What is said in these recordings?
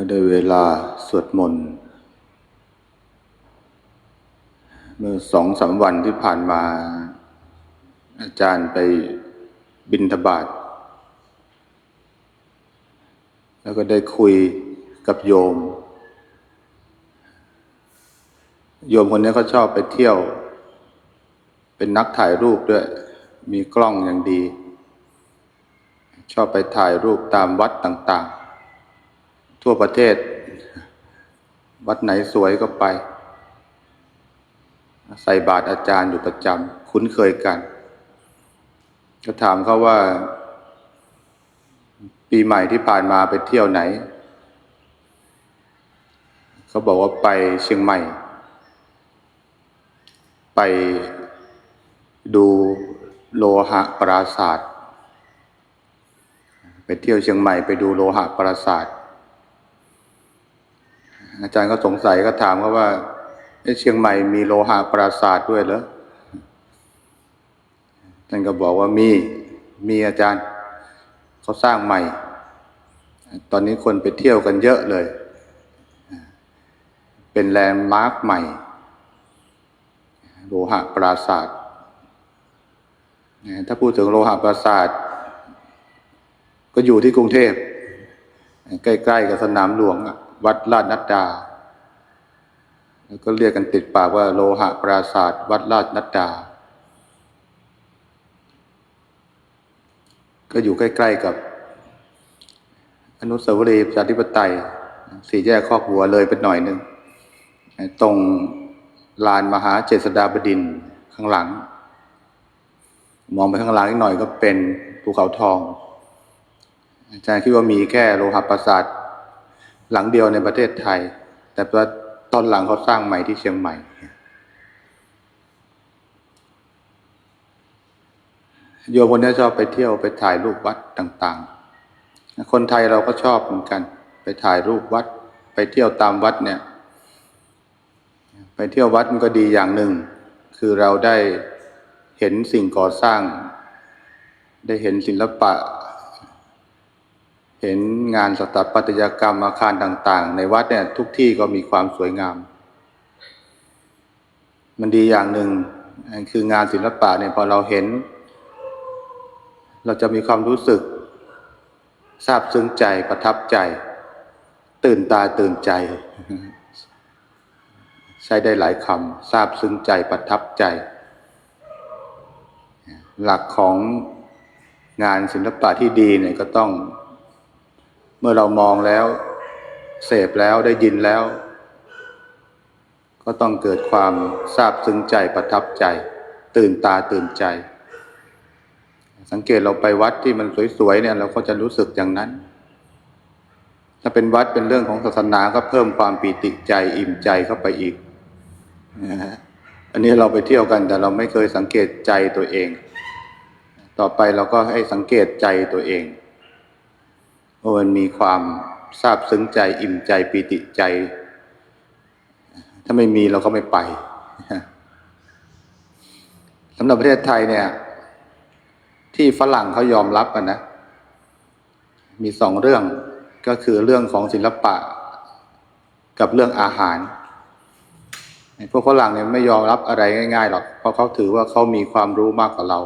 ก็ได้เวลาสวดมนต์ เมื่อสองสามวันที่ผ่านมา อาจารย์ไปบินทบาท แล้วก็ได้คุยกับโยม โยมคนนี้เขาชอบไปเที่ยว เป็นนักถ่ายรูปด้วย มีกล้องอย่างดี ชอบไปถ่ายรูปตามวัดต่างๆ ทั่วประเทศ วัดไหนสวยก็ไป ใส่บาตรอาจารย์อยู่ประจำคุ้นเคยกัน ก็ถามเขาว่า ปีใหม่ที่ผ่านมาไปเที่ยวไหน เขาบอกว่าไปเชียงใหม่ ไปดูโลหะปราศาสตร์ไปเที่ยวเชียงใหม่ไปดูโลหะปราศาสตร์ อาจารย์ก็สงสัยก็ถามเขาว่าเอ๊ะเชียงใหม่มีโลหะปราศาสตร์ด้วยเหรอท่านก็บอกว่ามี มีอาจารย์ เขาสร้างใหม่ ตอนนี้คนไปเที่ยวกันเยอะเลย เป็นแลนด์มาร์คใหม่ โลหะปราศาสตร์ถ้าพูดถึงโลหะปราศาสตร์ก็อยู่ที่กรุงเทพ ใกล้ ๆ กับสนามหลวงอะ วัดลาดนัดดา แล้วก็เรียกกันติดปากว่าโลหะปราศาสตร์วัดลาดนัดดา ก็อยู่ใกล้ๆกับ อนุสาวรีย์ประชาธิปไตย สี่แยกคอกหัวเลยเป็นหน่อยหนึ่ง ตรงลานมหาเจษฎาบดินข้างหลัง มองไปข้างหลังนิดหน่อยก็เป็นภูเขาทองอาจารย์คิดว่ามีแค่โลหะปราสาท หลังเดียวในประเทศไทย แต่ว่าตอนหลังเขาสร้างใหม่ที่เชียงใหม่ โยมคนนี้ชอบไปเที่ยวไปถ่ายรูปวัดต่างๆ คนไทยเราก็ชอบเหมือนกัน ไปถ่ายรูปวัด ไปเที่ยวตามวัดเนี่ย ไปเที่ยววัดมันก็ดีอย่างหนึ่ง คือเราได้เห็นสิ่งก่อสร้าง ได้เห็นศิลปะ เห็นงานสถาปัตยกรรมอาคารต่าง ๆ ในวัดเนี่ยทุกที่ก็มีความสวยงาม มันดีอย่างหนึ่งคืองานศิลปะเนี่ยพอเราเห็น เราจะมีความรู้สึกซาบซึ้งใจประทับใจ ตื่นตาตื่นใจ ใช้ได้หลายคำซาบซึ้งใจประทับใจ หลักของงานศิลปะที่ดีเนี่ยก็ต้อง เมื่อเรามองแล้ว เสพแล้วได้ยินแล้ว ก็ต้องเกิดความซาบซึ้งใจประทับใจ ตื่นตาตื่นใจ สังเกตเราไปวัดที่มันสวยๆเนี่ย เราก็จะรู้สึกอย่างนั้น ถ้าเป็นวัดเป็นเรื่องของศาสนาก็เพิ่มความปีติใจอิ่มใจเข้าไปอีกอันนี้เราไปเที่ยวกันแต่เราไม่เคยสังเกตใจตัวเอง ต่อไปเราก็ให้สังเกตใจตัวเอง ว่ามันมีความซาบซึ้งใจอิ่มใจปีติใจ ถ้าไม่มีเราก็ไม่ไปสำหรับประเทศไทยเนี่ย ที่ฝรั่งเขายอมรับกันนะ มีสองเรื่องก็คือเรื่องของศิลปะกับเรื่องอาหารพวกฝรั่งเนี่ยไม่ยอมรับอะไรง่ายๆหรอก เพราะเขาถือว่าเขามีความรู้มากกว่าเรา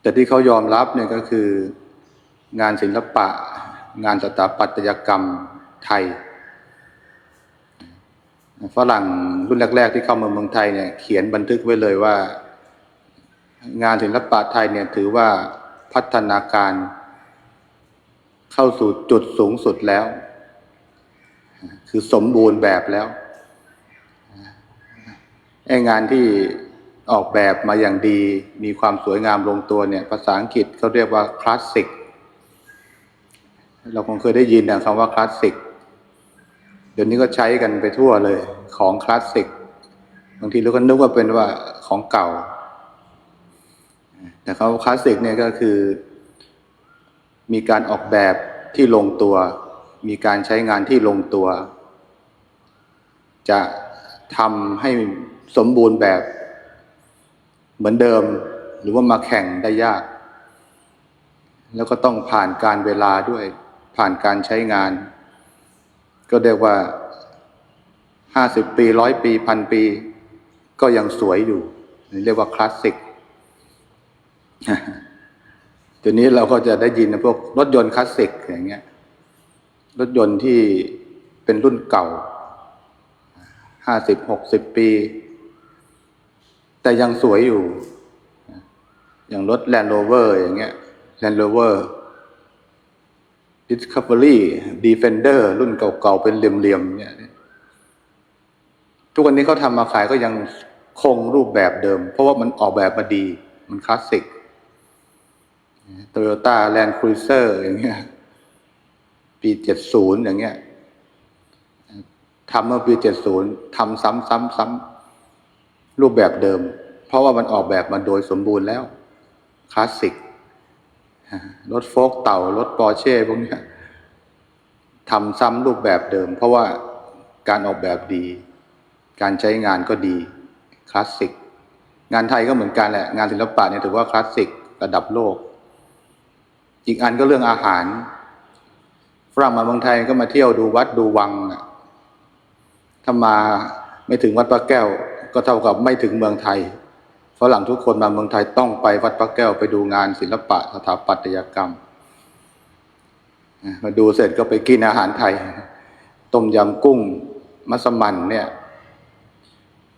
แต่ที่เขายอมรับเนี่ยก็คือ งานศิลปะ งานสถาปัตยกรรมไทยฝรั่งรุ่นแรก ๆ ที่เข้ามาเมืองไทยเนี่ยเขียนบันทึกไว้เลยว่า งานศิลปะไทยเนี่ยถือว่าพัฒนาการเข้าสู่จุดสูงสุดแล้ว คือสมบูรณ์แบบแล้วไอ้งานที่ออกแบบมาอย่างดี มีความสวยงามลงตัวเนี่ย ภาษาอังกฤษเขาเรียกว่าคลาสสิก เราคงเคยได้ยินคำว่าคลาสสิกเดี๋ยวนี้ก็ใช้กันไปทั่วเลย ของคลาสสิกบางทีเราก็นึกว่าเป็นว่าของเก่า แต่คำว่าคลาสสิกเนี่ยก็คือ มีการออกแบบที่ลงตัว มีการใช้งานที่ลงตัว จะทำให้สมบูรณ์แบบเหมือนเดิม หรือว่ามาแข่งได้ยาก แล้วก็ต้องผ่านการเวลาด้วย ผ่านการใช้งาน ก็เรียกว่าห้าสิบปีร้อยปีพันปี ก็ยังสวยอยู่ เรียกว่าคลาสสิกทีนี้เราก็จะได้ยินพวกรถยนต์คลาสสิกอย่างเงี้ย รถยนต์ที่เป็นรุ่นเก่าห้าสิบหกสิบปี แต่ยังสวยอยู่ อย่างรถ Land Rover อร์อย่างเงี้ย Land Rover Discovery Defender รุ่นเก่าๆ เป็นเหลี่ยมๆเนี่ยทุกวันนี้เขาทำมาขายก็ยังคงรูปแบบเดิม เพราะว่ามันออกแบบมาดี มันคลาสสิก Toyota Land Cruiser อย่างเงี้ย ปีเจ็ดศูนย์อย่างเงี้ยทำเมื่อปีเจ็ดศูนย์ทำซ้ำซ้ำซ้รูปแบบเดิม เพราะว่ามันออกแบบมาโดยสมบูรณ์แล้ว คลาสสิก รถโฟกเต่ารถปอร์เช่พวกนี้ทำซ้ำรูปแบบเดิม เพราะว่าการออกแบบดี การใช้งานก็ดีคลาสสิกงานไทยก็เหมือนกันแหละงานศิลปะเนี่ยถือว่าคลาสสิกระดับโลก อีกอันก็เรื่องอาหารฝรั่งมาเมืองไทยก็มาเที่ยวดูวัดดูวังถ้ามาไม่ถึงวัดพระแก้ว ก็เท่ากับไม่ถึงเมืองไทย ฝรั่งทุกคนมาเมืองไทยต้องไปวัดพระแก้วไปดูงานศิลปะสถาปัตยกรรม มาดูเสร็จก็ไปกินอาหารไทย ต้มยำกุ้ง มัสมั่นเนี่ย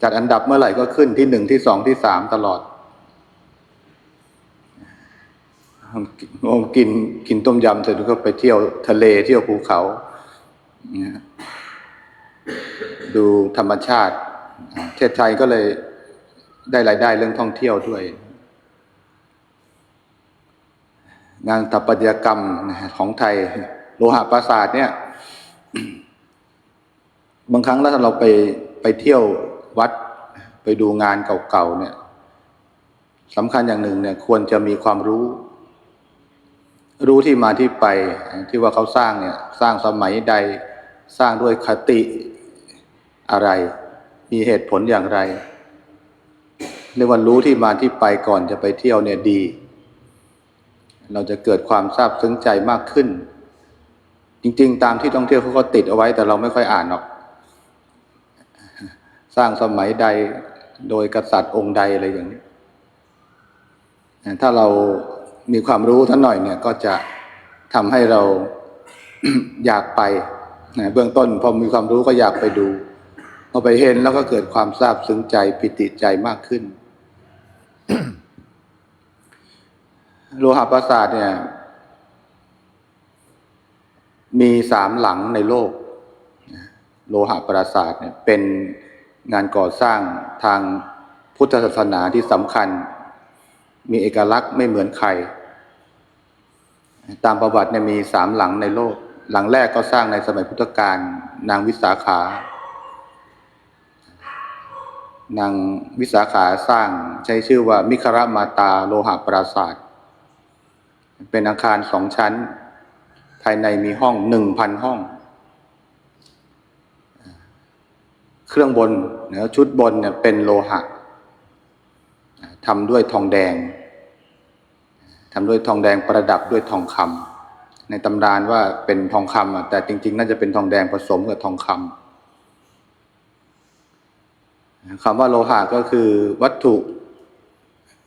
จัดอันดับเมื่อไหร่ก็ขึ้นที่หนึ่งที่สองที่สามตลอดกินกินต้มยำเสร็จก็ไปเที่ยวทะเลเที่ยวภูเขาดูธรรมชาติเทศไทยก็เลย ได้รายได้เรื่องท่องเที่ยวด้วย งานสถาปัตยกรรมของไทย โลหะปราสาทเนี่ยบางครั้งแล้วถ้าเราไปไปเที่ยววัดไปดูงานเก่าๆเนี่ยสำคัญอย่างหนึ่งเนี่ย ควรจะมีความรู้ รู้ที่มาที่ไปที่ว่าเขาสร้างเนี่ย สร้างสมัยใดสร้างด้วยคติอะไร มีเหตุผลอย่างไร เรียกว่ารู้ที่มาที่ไปก่อนจะไปเที่ยวเนี่ยดี เราจะเกิดความซาบซึ้งใจมากขึ้น จริง ๆ ตามที่ท่องเที่ยวเขาก็ติดเอาไว้แต่เราไม่ค่อยอ่านหรอก สร้างสมัยใดโดยกษัตริย์องค์ใดอะไรอย่างนี้ ถ้าเรามีความรู้ท่านหน่อยเนี่ย ก็จะทำให้เราอยากไปนะเบื้องต้นพอมีความรู้ก็อยากไปดูพอไปเห็นแล้วก็เกิดความซาบซึ้งใจปิติใจมากขึ้น โลหะปราสาทเนี่ย มีสามหลังในโลก โลหะปราสาทเนี่ย เป็นงานก่อสร้างทางพุทธศาสนาที่สำคัญ มีเอกลักษณ์ไม่เหมือนใคร ตามประวัติเนี่ยมีสามหลังในโลก หลังแรกก็สร้างในสมัยพุทธกาลนางวิสาขา นางวิสาขาสร้างใช้ชื่อว่ามิครมาตาโลหะปราศาสาทเป็นอาคารสองชั้น ภายในมีห้องหนึ่งพันห้อง เครื่องบนเนื้อชุดบนเนี่ยเป็นโลหะทำด้วยทองแดงทำด้วยทองแดงประดับด้วยทองคำในตำรานว่าเป็นทองคำอะแต่จริง ๆ น่าจะเป็นทองแดงผสมกับทองคำ คำว่าโลหะก็คือวัตถุ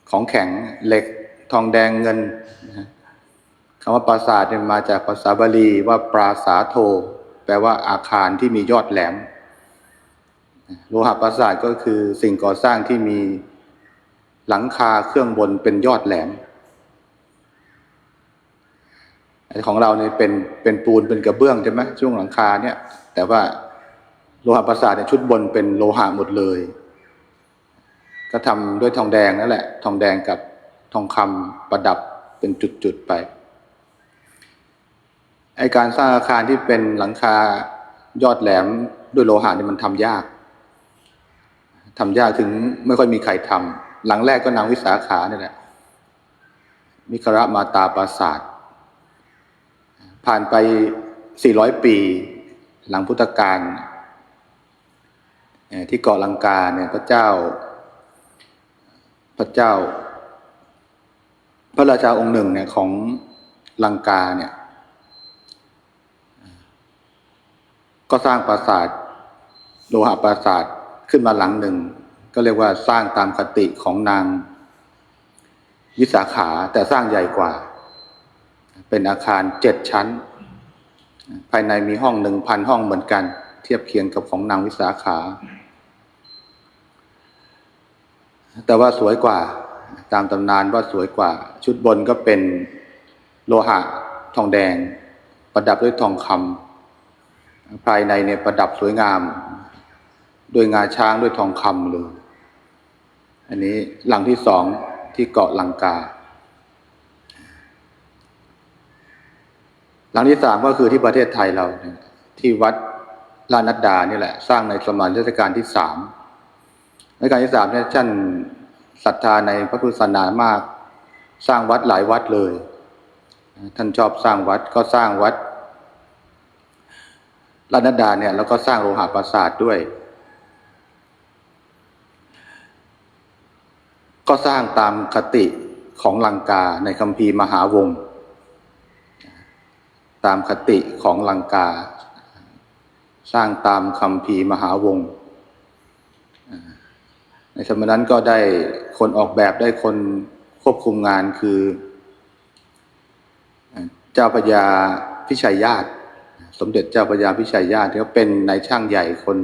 ของแข็งเหล็กทองแดงเงินคำว่าปราสาทเนี่ยมาจากภาษาบาลีว่าปราสาโท แปลว่าอาคารที่มียอดแหลม โลหะปราสาทก็คือสิ่งก่อสร้างที่มีหลังคาเครื่องบนเป็นยอดแหลม ของเราเนี่ยเป็นเป็นปูนเป็นกระเบื้องใช่ไหมช่วงหลังคาเนี่ย แต่ว่า โลหะปราสาทเนี่ยชุดบนเป็นโลหะหมดเลย ก็ทำด้วยทองแดงนั่นแหละ ทองแดงกับทองคำประดับเป็นจุดๆไปไอการสร้างอาคารที่เป็นหลังคายอดแหลมด้วยโลหะนี่มันทำยากทำยากถึงไม่ค่อยมีใครทำหลังแรกก็นางวิสาขาเนี่ยแหละมิคระมาตาปราสาทผ่านไป 400 ปี หลังพุทธกาล ที่เกาะลังกาเนี่ยพระเจ้า พระเจ้า พระราชาองค์หนึ่งเนี่ยของลังกาเนี่ยก็สร้างปราสาทโลหะปราสาทขึ้นมาหลังหนึ่ง ก็เรียกว่าสร้างตามคติของนางวิสาขาแต่สร้างใหญ่กว่า เป็นอาคารเจ็ดชั้น ภายในมีห้องหนึ่งพันห้องเหมือนกัน เทียบเคียงกับของนางวิสาขา แต่ว่าสวยกว่า ตามตำนานว่าสวยกว่า ชุดบนก็เป็นโลหะทองแดง ประดับด้วยทองคำภายในเนี่ยประดับสวยงาม ด้วยงาช้างด้วยทองคำเลยอันนี้หลังที่สองที่เกาะลังกา หลังที่สามก็คือที่ประเทศไทยเราที่วัดลานัดดานี่แหละ สร้างในสมัยรัชกาลที่สาม รัชกาลที่สามเนี่ยท่านศรัทธาในพระพุทธศาสนามาก สร้างวัดหลายวัดเลย ท่านชอบสร้างวัดก็สร้างวัดลานดาเนี่ยแล้วก็สร้างโลหะปราสาทด้วย ก็สร้างตามคติของลังกาในคัมภีร์มหาวง ตามคติของลังกา สร้างตามคำพีร์มหาวงศ์ ในสมัยนั้นก็ได้คนออกแบบได้คนควบคุมงานคือเจ้าพระยาพิชัยญาติ สมเด็จเจ้าพระยาพิชัยญาติที่เขาเป็นนายช่างใหญ่คน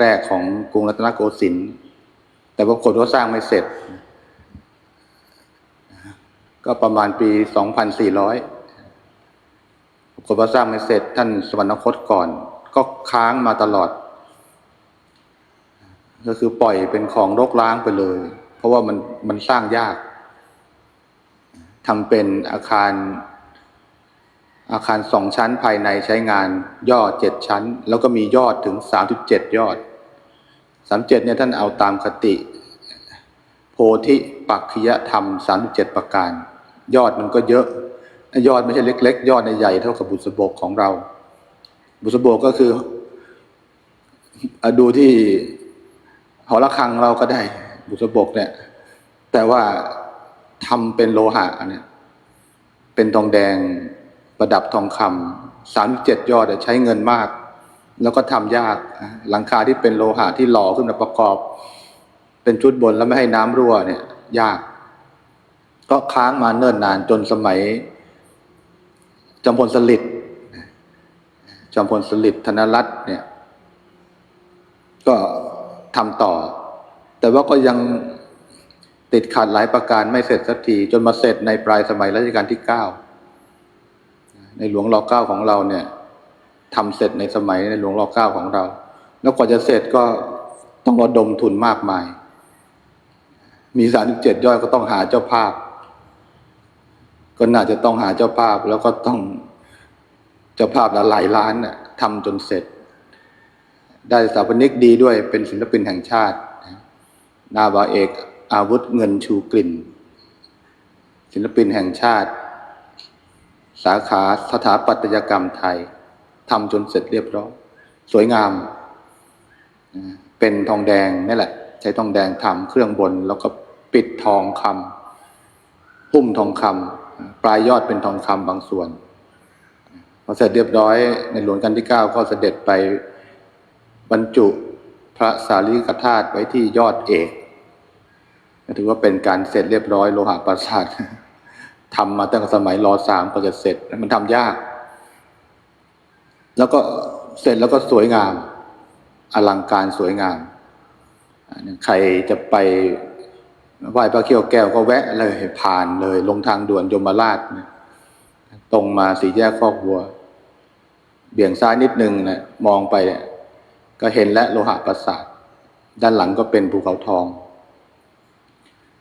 แรกๆของกรุงรัตนโกสินทร์แต่ปรากฏว่าสร้างไม่เสร็จ ก็ประมาณปี 2400ปรากฏว่าสร้างไม่เสร็จ ท่านสวรรคตก่อน ก็ค้างมาตลอด ก็คือปล่อยเป็นของรกร้างไปเลย เพราะว่ามันมันสร้างยากทำเป็นอาคารอาคารสองชั้นภายในใช้งานยอดเจ็ดชั้น แล้วก็มียอดถึงสามสิบเจ็ดยอดสามเจ็ดเนี่ยท่านเอาตามคติ โพธิปักขิยธรรมสามสิบเจ็ดประการ ยอดมันก็เยอะ ยอดไม่ใช่เล็ก ๆ ยอดในใหญ่เท่ากับบุษบกของเรา บุษบกก็คืออดูที่ หอระฆังเราก็ได้บุษบกเนี่ย แต่ว่าทำเป็นโลหะเนี่ย เป็นทองแดงประดับทองคำสามเจ็ดยอดใช้เงินมาก แล้วก็ทำยากหลังคาที่เป็นโลหะที่หล่อขึ้นมาประกอบ เป็นชุดบนแล้วไม่ให้น้ำรั่วเนี่ย ยาก ก็ค้างมาเนิ่นนานจนสมัยจอมพลสฤษดิ์จอมพลสฤษดิ์ธนรัตน์เนี่ย ก็ ทำต่อ แต่ว่าก็ยังติดขัดหลายประการไม่เสร็จสักที จนมาเสร็จในปลายสมัยรัชกาลที่เก้าในหลวงรอเก้าของเราเนี่ยทำเสร็จในสมัยในหลวงรอเก้าของเรา แล้วกว่าจะเสร็จก็ต้องระดมทุนมากมาย มีสามสิบเจ็ดยอดก็ต้องหาเจ้าภาพ ก็น่าจะต้องหาเจ้าภาพแล้วก็ต้องเจ้าภาพละหลายล้านน่ะทำจนเสร็จ ได้สถาปนิกดีด้วยเป็นศิลปินแห่งชาติ นาวาเอกอาวุธเงินชูกลิ่น ศิลปินแห่งชาติ สาขาสถาปัตยกรรมไทยทำจนเสร็จเรียบร้อยสวยงาม เป็นทองแดงนี่แหละ ใช้ทองแดงทำเครื่องบน แล้วก็ปิดทองคำหุ้มทองคำปลายยอดเป็นทองคำบางส่วนพอเสร็จเรียบร้อยในหลวงกันที่เก้าก็เสด็จไป บรรจุพระสารีริกธาตุไว้ที่ยอดเอกถือว่าเป็นการเสร็จเรียบร้อยโลหะปราสาททำมาตั้งแต่สมัยรอสามก็จะเสร็จมันทำยาก แล้วก็เสร็จแล้วก็สวยงาม อลังการสวยงาม ใครจะไปไหว้พระเขี้ยวแก้วก็แวะเลยผ่านเลย ลงทางด่วนยมราชตรงมาสีแยกคอกวัว เบี่ยงซ้ายนิดนึงนะมองไปเนี่ย ก็เห็นและโลหะปราสาท ด้านหลังก็เป็นภูเขาทอง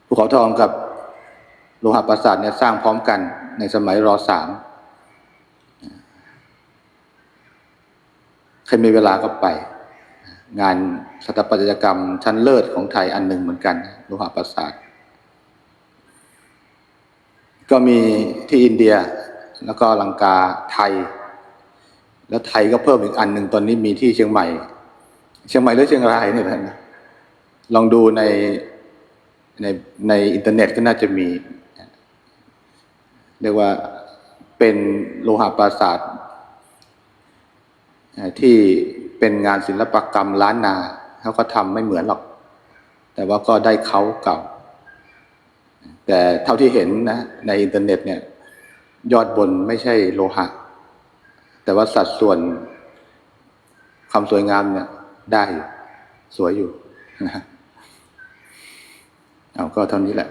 ภูเขาทองกับโลหะปราสาทเนี่ยสร้างพร้อมกันในสมัยรอสามใครมีเวลาก็ไป งานสถาปัตยกรรมชั้นเลิศของไทยอันหนึ่งเหมือนกันโลหะปราสาท ก็มีที่อินเดียแล้วก็ลังกาไทย แล้วไทยก็เพิ่มอีกอันหนึ่งตอนนี้มีที่เชียงใหม่ เชียงใหม่หรือเชียงรายเนี่ยนะลองดูในในในอินเทอร์เน็ตก็น่าจะมี เรียกว่าเป็นโลหะปราสาทที่เป็นงานศิลปกรรมล้านนาเขาก็ทำไม่เหมือนหรอก แต่ว่าก็ได้เขาเก่า แต่เท่าที่เห็นนะในอินเทอร์เน็ตเนี่ยยอดบนไม่ใช่โลหะ แต่ว่าสัดส่วนความสวยงามเนี่ย ได้อยู่ สวยอยู่นะเอาก็เท่านี้แหละ